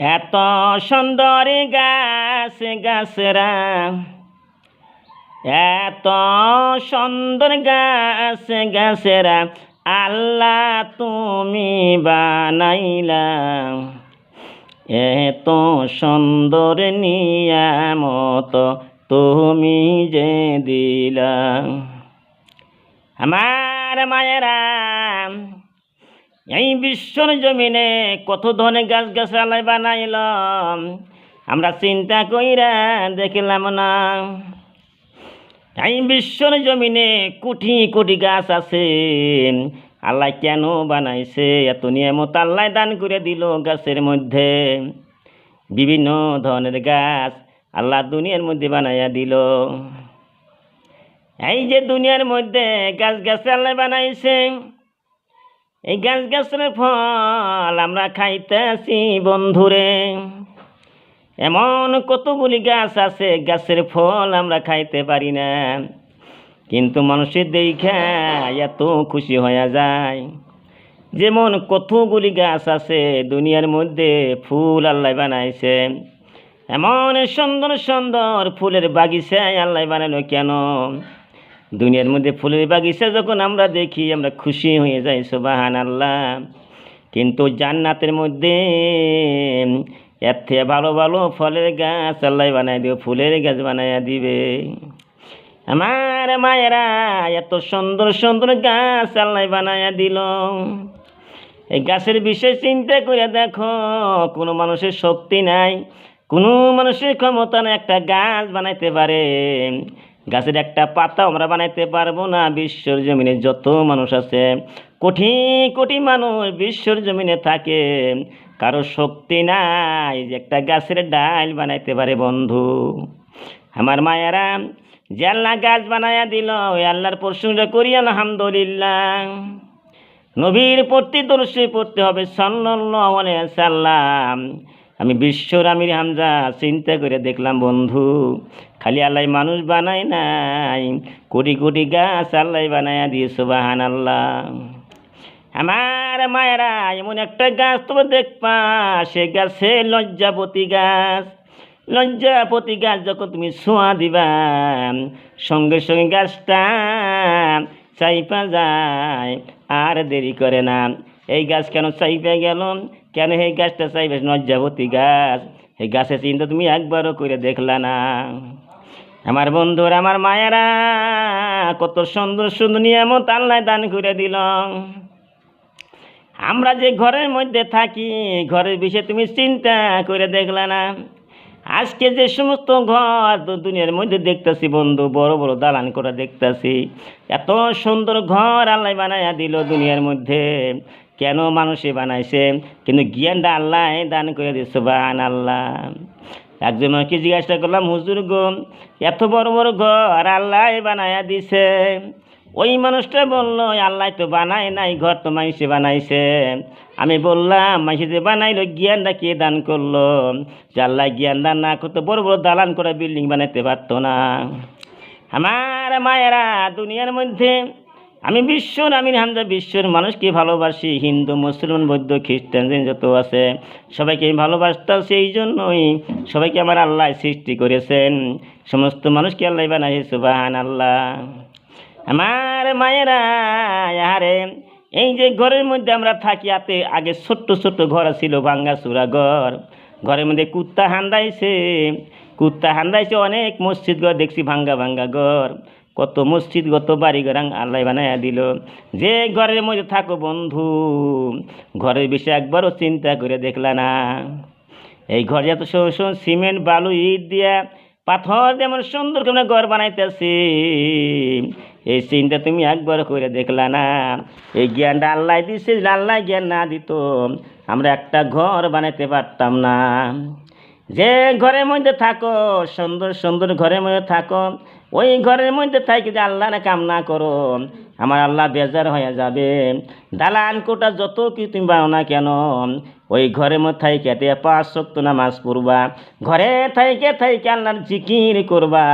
এত সুন্দর গাছ গাছরা। এত সুন্দর গাছ গাছেরা, আল্লাহ তুমি বানাইলা। এত সুন্দর নিয়ামত তুমি যে দিলা। আমার মায়েরা এই বিশ্বর জমিনে কত ধরনের গাছ গাছালাই বানাইলাম? আমরা চিন্তা কইরা দেখলাম না। এই বিশ্বর জমিনে কোটি কোটি গাছ আছে। আল্লাহ কেন বানাইছে? এত নিয়মত আল্লাহ দান করে দিল গাছের মধ্যে। বিভিন্ন ধরনের গাছ আল্লাহ দুনিয়ার মধ্যে বানাইয়া দিল। এই যে দুনিয়ার মধ্যে গাছ গাছ আল্লাহ বানাইছে এই গাছ গাছের ফল আমরা খাইতেছি বন্ধুরে। এমন কতগুলি গাছ আছে, গাছের ফল আমরা খাইতে পারি না। কিন্তু মানুষের দেখা এত খুশি হয়ে যায়। যেমন কতগুলি গাছ আছে, দুনিয়ার মধ্যে ফুল আল্লাহ বানাইছে। এমন সুন্দর সুন্দর ফুলের বাগিচায় আল্লাহ বানালো কেন? দুনিয়ার মধ্যে ফুলের বাগিচা যখন আমরা দেখি, আমরা খুশি হয়ে যাই সুবাহান আল্লাহ কিন্তু জান্নাতের মধ্যে এর থেকে ভালো ভালো ফলের গাছ আল্লাহ বানাই দিবে, ফুলের গাছ বানাইয়া দিবে। আমার মায়েরা এত সুন্দর সুন্দর গাছ আল্লাহ বানাইয়া দিল। এই গাছের বিষয়ে চিন্তা করে দেখো, কোনো মানুষের শক্তি নাই, কোনো মানুষের ক্ষমতা না একটা গাছ বানাইতে পারে। গাছের একটা পাতা আমরা বানাইতে পারব না, বিশ্বর জমিনে যত মানুষ আছে। কোটি কোটি মানুষ বিশ্বর জমিনে থাকে। কারও শক্তি নাই যে একটা গাছের ডাল বানাইতে পারে, বন্ধু। আমার মায়েরা, যে আল্লাহ গাছ বানাইয়া দিল, ওই আল্লাহর প্রশংসা করি, আলহামদুলিল্লাহ। নবীর প্রতি দর্শী পড়তে হবে আলাইহি সাল্লাম আমি বিশ্বর আমির হামজা, চিন্তা করে দেখলাম বন্ধু, খালি আল্লাহ মানুষ বানায় নাই, কোটি কোটি গাছ আল্লাহ বানায়া দিয়ে সুবাহান আল্লাহ আমার মায়েরা, এমন একটা গাছ তোমরা দেখবা, সে গাছে লজ্জাপতি গাছ। লজ্জাপতি গাছ যখন তুমি ছোঁয়া দিবা, সঙ্গে সঙ্গে গাছটা চাইপা যায়, আর দেরি করে না। এই গাছ কেন চাইপা গেল? কেন এই গাছটা চাইবে লজ্জাপতি গাছ? এই গাছের চিন্তা তুমি একবারও করে দেখলা না। আমার বন্ধুর, আমার মায়েরা, কত সুন্দর সুন্দর নিয়ামত আল্লাহ দান করে দিল। আমরা যে ঘরের মধ্যে থাকি, ঘরের বিষয়ে তুমি চিন্তা করে দেখলা না। আজকে যে সমস্ত ঘর দুনিয়ার মধ্যে দেখতেছি বন্ধু, বড় বড় দালান করে দেখতেছি। এত সুন্দর ঘর আল্লাহ বানাইয়া দিল দুনিয়ার মধ্যে। কেন মানুষে বানাইছে? কিন্তু জ্ঞানটা আল্লাহ দান করে দিচ্ছে বান আল্লাহ একজন আমাকে জিজ্ঞাসা করলাম, হুজুর গো, এত বড় বড় ঘর আল্লাহ বানাইয়া দিছে ওই মানুষটা বলল, আল্লাহ তো বানায় নাই, ঘর তো মানুষে বানাইছে। আমি বললাম, মানুষে যে বানাইলো, জ্ঞানটা কে দান করল? যে আল্লাহ জ্ঞান দান না করতো বড় বড় দালান করে বিল্ডিং বানাইতে পারতো না। আমার মায়েরা দুনিয়ার মধ্যে আমি বিশ্বর আমি হামজা বিশ্বর মানুষকে ভালোবাসি, হিন্দু মুসলমান বৌদ্ধ, খ্রিস্টান যত আছে, সবাইকে আমি ভালোবাসতাম, সেই জন্যই সবাইকে আমার আল্লাহ সৃষ্টি করেছেন। সমস্ত মানুষকে আল্লাহ বানাইছে সুবাহান আল্লাহ আমার মায়েরা আরে এই যে ঘরের মধ্যে আমরা থাকি, আতে আগে ছোট্ট ছোট্ট ঘর ছিল, ভাঙ্গা চূড়া ঘর। ঘরের মধ্যে কুত্তা হান্দাইছে কুত্তা হান্দাইছে, অনেক মসজিদ ঘর দেখছি, ভাঙ্গা ভাঙ্গা ঘর। কত মসজিদ, কত বাড়ি ঘর আল্লাহ বানাইয়া দিল। যে ঘরের মধ্যে থাকো বন্ধু, ঘরের বিষয়ে একবারও চিন্তা করে দেখলা না। এই ঘর সুন্দর সিমেন্ট, বালু, ইট দিয়া পাথর যেমন সুন্দর করে ঘর বানাইতেছি, এই চিন্তা তুমি একবার করে দেখলা না। এই জ্ঞানটা আল্লাহ দিছে, আল্লাহ জ্ঞান না দিত, আমরা একটা ঘর বানাইতে পারতাম না। যে ঘরের মধ্যে থাকো, সুন্দর সুন্দর ঘরের মধ্যে থাকো, ওই ঘরের মধ্যে থাকি যে আল্লাহ না কামনা করো, আমার আল্লাহ বেজার হয়ে যাবে। দালান কোটা যত কি তুমি বানো না কেন, ওই ঘরের মধ্যে থাইকে তে পাঁচ শক্ত নামাজ পড়বা, ঘরে থাইকে থাইকে আল্লাহর জিকির করবা,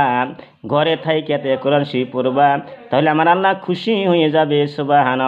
ঘরে থাইকে তে কোরআন শি পড়বা, তাহলে আমার আল্লাহ খুশি হয়ে যাবে সুবাহান